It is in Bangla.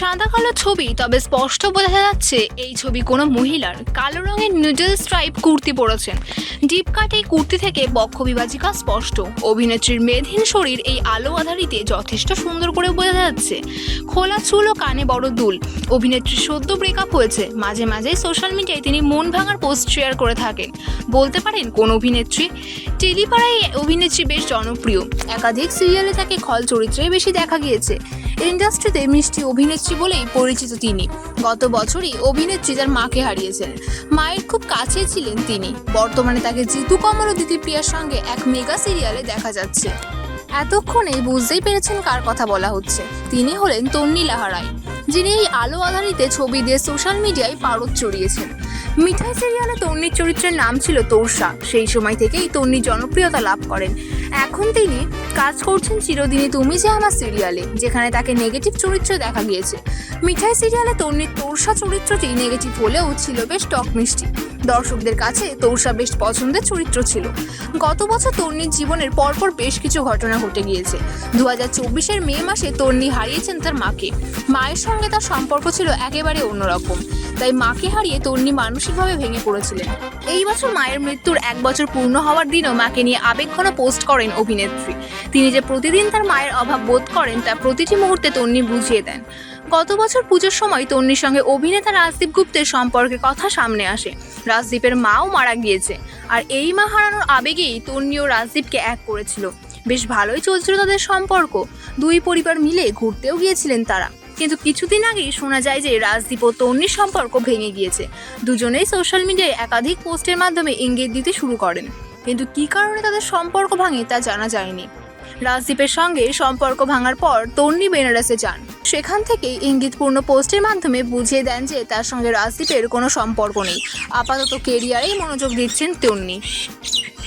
সাদা কালো ছবি, তবে স্পষ্ট বোঝা যাচ্ছে এই ছবি কোনো মহিলার। কালো রঙের নুডল স্ট্রাইপ কুর্তি পরেছেন। ডিপ কাট এই কুর্তি থেকে বক্ষ বিভাজিকা স্পষ্ট। অভিনেত্রীর মেধহীন শরীর এই আলো আধারিতে যথেষ্ট সুন্দর করে বোঝা যাচ্ছে। খোলা চুল ও কানে বড় দুল। অভিনেত্রীর সদ্য ব্রেকআপ হয়েছে। মাঝে মাঝে সোশ্যাল মিডিয়ায় তিনি মন ভাঙার পোস্ট শেয়ার করে থাকেন। বলতে পারেন, কোন অভিনেত্রী টেলিপাড়ায় অভিনেত্রী বেশ জনপ্রিয়। একাধিক সিরিয়ালে তাকে খল চরিত্রে বেশি দেখা গিয়েছে। ইন্ডাস্ট্রিতে মিষ্টি অভিনেত্রী বলেই পরিচিত তিনি। গত বছরই অভিনেত্রী তার মাকে হারিয়েছেন। মায়ের খুব কাছে ছিলেন তিনি। বর্তমানে তাকে জিতু কমল ও দিতিপ্রিয়ার সঙ্গে এক মেগা সিরিয়ালে দেখা যাচ্ছে। এতক্ষণে বুঝতেই পেরেছেন কার কথা বলা হচ্ছে। তিনি হলেন তন্নি লাহারাই যিনি এই আলো আধারিতে ছবি দিয়ে সোশ্যাল মিডিয়ায় পারদ চড়িয়েছেন। মিঠাই সিরিয়ালে তন্নির চরিত্রের নাম ছিল তোরসা। সেই সময় থেকেই তন্নি জনপ্রিয়তা লাভ করেন। এখন তিনি কাজ করছেন চিরদিনই তুমি যে আমার সিরিয়ালে, যেখানে তাকে নেগেটিভ চরিত্র দেখা গিয়েছে। মিঠাই সিরিয়ালে তন্নির তোরসা চরিত্রটি নেগেটিভ হলেও ছিল বেশ টক মিষ্টি। দর্শকদের কাছে তৌসা বেশ পছন্দের চরিত্র ছিল। গত বছর তর্ণীর জীবনের পরপর বেশ কিছু ঘটনা ঘটে গিয়েছে। দু হাজার চব্বিশের মে মাসে তর্ণী হারিয়েছেন তার মাকে। মায়ের সঙ্গে তার সম্পর্ক ছিল একেবারে অন্যরকম। তাই মাকে হারিয়ে তর্ণী মানসিকভাবে ভেঙে পড়েছিলেন। এই বছর মায়ের মৃত্যুর এক বছর পূর্ণ হওয়ার দিনও মাকে নিয়ে আবেগঘন পোস্ট করেন অভিনেত্রী। তিনি যে প্রতিদিন তার মায়ের অভাব বোধ করেন, তা প্রতিটি মুহূর্তে তন্নি বুঝিয়ে দেন। গত বছর পুজোর সময় তন্নির সঙ্গে অভিনেতা রাজদীপ গুপ্তের সম্পর্কের কথা সামনে আসে। রাজদীপের মাও মারা গিয়েছে। আর এই মা হারানোর আবেগেই তন্নি ও রাজদীপকে এক করেছিল। বেশ ভালোই চলছিল তাদের সম্পর্ক। দুই পরিবার মিলে ঘুরতেও গিয়েছিলেন তারা। কিন্তু কিছুদিন আগেই শোনা যায় যে রাজদীপ ও তন্নির সম্পর্ক ভেঙে গিয়েছে। দুজনেই সোশ্যাল মিডিয়ায় একাধিক পোস্টের মাধ্যমে ইঙ্গিত দিতে শুরু করেন। কিন্তু কী কারণে তাদের সম্পর্ক ভাঙে তা জানা যায়নি। রাজদীপের সঙ্গে সম্পর্ক ভাঙার পর তন্নি বেনারসে যান। সেখান থেকেই ইঙ্গিতপূর্ণ পোস্টের মাধ্যমে বুঝিয়ে দেন যে তার সঙ্গে রাজদীপের কোনো সম্পর্ক নেই। আপাতত কেরিয়ারেই মনোযোগ দিচ্ছেন তন্নি।